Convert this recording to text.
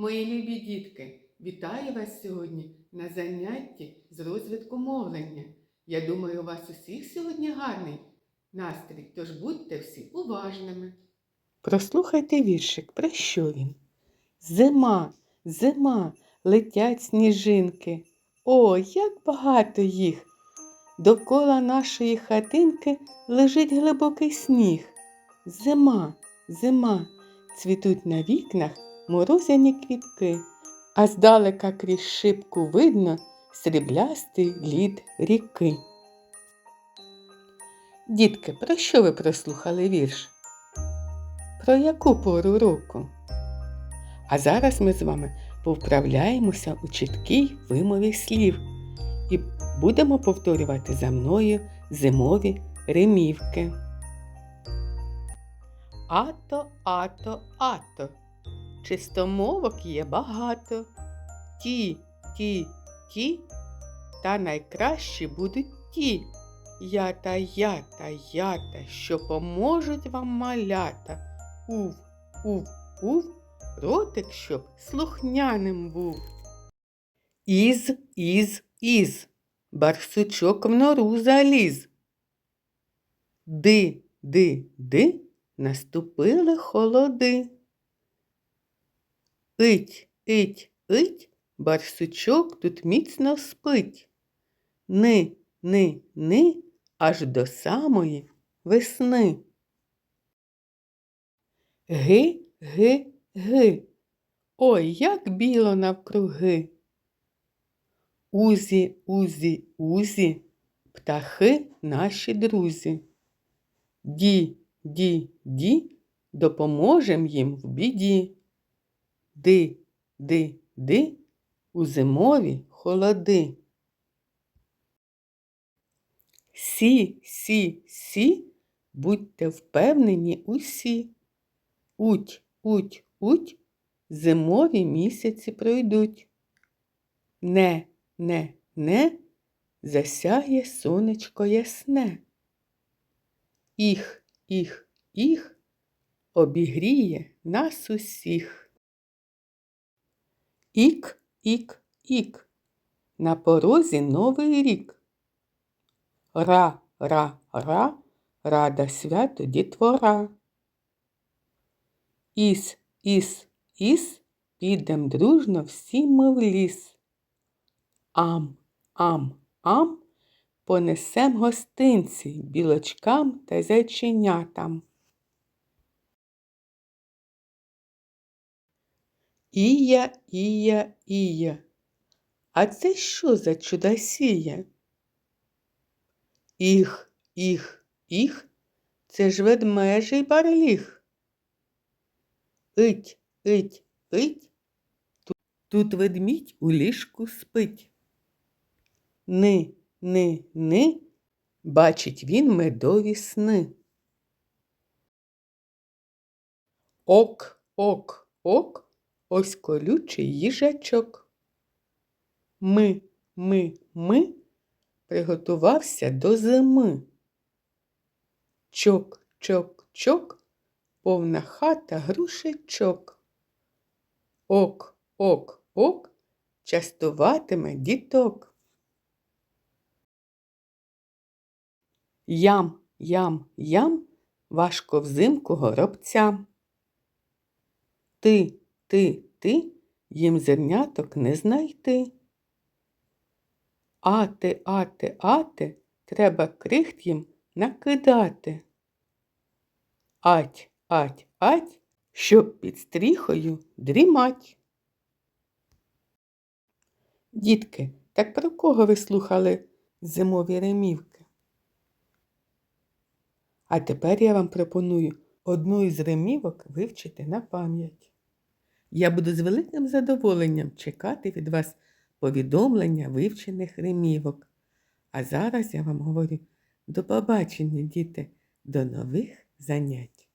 Мої любі дітки, вітаю вас сьогодні на занятті з розвитку мовлення. Я думаю, у вас усіх сьогодні гарний настрій, тож будьте всі уважними. Прослухайте віршик, про що він? Зима, зима, летять сніжинки. О, як багато їх! Довкола нашої хатинки лежить глибокий сніг. Зима, зима, цвітуть на вікнах морозяні квітки, а здалека крізь шибку видно сріблястий лід ріки. Дітки, про що ви прослухали вірш? Про яку пору року? А зараз ми з вами повправляємося у чіткій вимові слів і будемо повторювати за мною зимові римівки. Ато, ато, ато. Чистомовок є багато. Ті, ті, ті, та найкращі будуть ті. Я та я та я та, що поможуть вам малята. Ув, ув, ув, ротик, щоб слухняним був. Із, із, із, барсучок в нору заліз. Ди, ди, ди, наступили холоди. Ить, ить, ить, барсучок тут міцно спить. Ни, ни, ни, аж до самої весни. Ги, ги, ги. Ой, як біло навкруги. Узі, узі, узі, птахи наші друзі. Ді, ді, ді, допоможем їм в біді. Ди, ди, ди, у зимові холоди. Сі, сі, сі, будьте впевнені усі. Уть, уть, уть, зимові місяці пройдуть. Не, не, не, засяє сонечко ясне. Іх, іх, іх, обігріє нас усіх. Ік, ік, ік, на порозі новий рік. Ра, ра, ра, рада свято дітвора. Іс, іс, іс, підем дружно всі ми в ліс. Ам, ам, ам, понесем гостинці білочкам та зайченятам. Ія, ія, ія. А це що за чудосія? Іх, іх, іх, це ж ведмежий барліг. Ить, ить, ить, тут, ведмідь у ліжку спить. Ни, ни, ни, бачить він медові сни. Ок, ок, ок, ось колючий їжачок. Ми, ми, ми приготувався до зими. Чок, чок, чок, повна хата грушечок. Ок, ок, ок, частуватиме діток. Ям, ям, ям, важко взимку горобцям. Ти, ти, ти, їм зерняток не знайти. Ати, ати, ати, треба крихт їм накидати. Ать, ать, ать, щоб під стріхою дрімать. Дітки, так про кого ви слухали зимові ремівки? А тепер я вам пропоную одну із ремівок вивчити на пам'ять. Я буду з великим задоволенням чекати від вас повідомлення вивчених ремівок. А зараз я вам говорю до побачення, діти, до нових занять.